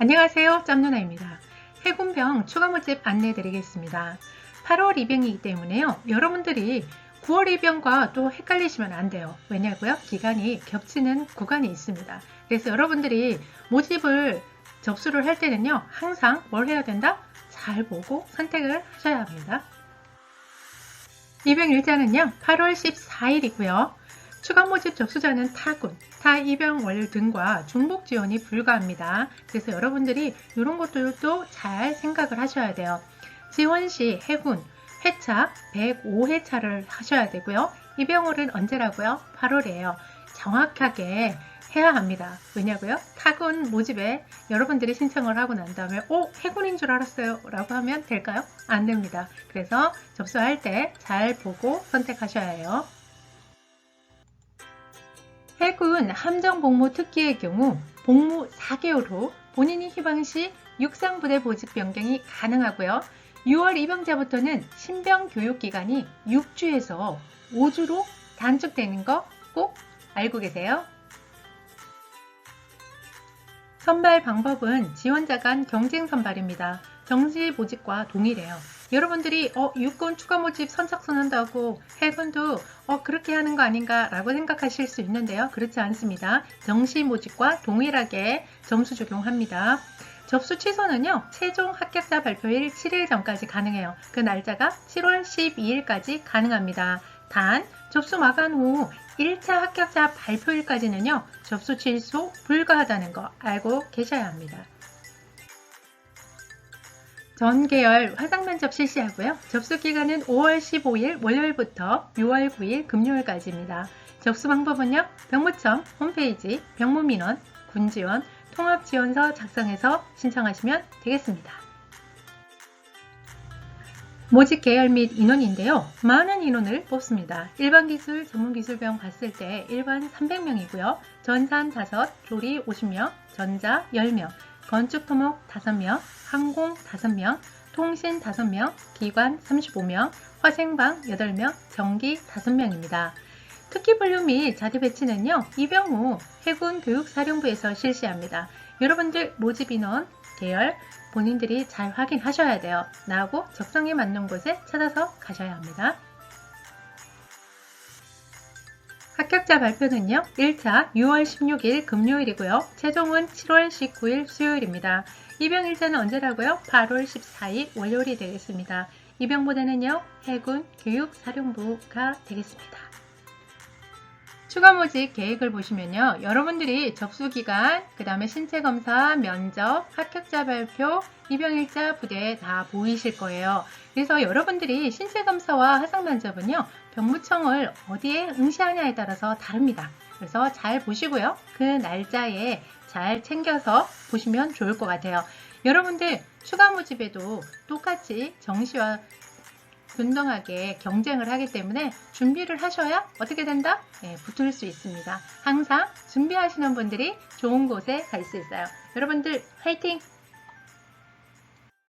안녕하세요. 짬누나입니다. 해군병 추가 모집 안내 드리겠습니다. 8월 입영이기 때문에요. 여러분들이 9월 입영과 또 헷갈리시면 안 돼요. 왜냐고요? 기간이 겹치는 구간이 있습니다. 그래서 여러분들이 모집을 접수를 할 때는요. 항상 뭘 해야 된다? 잘 보고 선택을 하셔야 합니다. 입영 일자는요. 8월 14일이고요. 추가 모집 접수자는 타군, 타 입영 완료 등과 중복 지원이 불가합니다. 그래서 여러분들이 이런 것들도 잘 생각을 하셔야 돼요. 지원 시 해군, 회차 105회차를 하셔야 되고요. 입영월은 언제라고요? 8월이에요. 정확하게 해야 합니다. 왜냐고요? 타군 모집에 여러분들이 신청을 하고 난 다음에 오 해군인 줄 알았어요 라고 하면 될까요? 안 됩니다. 그래서 접수할 때 잘 보고 선택하셔야 해요. 해군 함정 복무 특기의 경우 복무 4개월 후 본인이 희망 시 육상부대 모집 변경이 가능하고요. 6월 입영자부터는 신병 교육 기간이 6주에서 5주로 단축되는 거 꼭 알고 계세요. 선발 방법은 지원자 간 경쟁 선발입니다. 정시 모집과 동일해요. 여러분들이 어 육군 추가 모집 선착순 한다고 해군도 어 그렇게 하는 거 아닌가 라고 생각하실 수 있는데요. 그렇지 않습니다. 정시 모집과 동일하게 점수 적용합니다. 접수 취소는요, 최종 합격자 발표일 7일 전까지 가능해요. 그 날짜가 7월 12일까지 가능합니다. 단, 접수 마감 후 1차 합격자 발표일까지는요, 접수 취소 불가하다는 거 알고 계셔야 합니다. 전 계열 화상 면접 실시하고요. 접수 기간은 5월 15일 월요일부터 6월 9일 금요일까지입니다. 접수 방법은요. 병무청 홈페이지 병무민원 군지원 통합지원서 작성해서 신청하시면 되겠습니다. 모집 계열 및 인원인데요. 많은 인원을 뽑습니다. 일반 기술, 전문 기술병 봤을 때 일반 300명이고요. 전산 5, 조리 50명, 전자 10명, 건축 토목 5명, 항공 5명, 통신 5명, 기관 35명, 화생방 8명, 전기 5명입니다. 특기 분류 및 자리 배치는요, 후 해군 교육사령부에서 실시합니다. 여러분들 모집 인원, 계열, 본인들이 잘 확인하셔야 돼요. 나하고 적성에 맞는 곳에 찾아서 가셔야 합니다. 합격자 발표는요, 1차 6월 16일 금요일이고요. 최종은 7월 19일 수요일입니다. 입영 일자는 언제라고요? 8월 14일 월요일이 되겠습니다. 입영보다는요, 해군 교육사령부가 되겠습니다. 추가 모집 계획을 보시면요. 여러분들이 접수 기간, 그 다음에 신체 검사, 면접, 합격자 발표, 입영일자 부대에 다 보이실 거예요. 그래서 여러분들이 신체 검사와 화상 면접은요. 병무청을 어디에 응시하냐에 따라서 다릅니다. 그래서 잘 보시고요. 그 날짜에 잘 챙겨서 보시면 좋을 것 같아요. 여러분들 추가 모집에도 똑같이 정시와 균등하게 경쟁을 하기 때문에 준비를 하셔야 어떻게 된다? 네, 붙을 수 있습니다. 항상 준비하시는 분들이 좋은 곳에 갈 수 있어요. 여러분들 화이팅!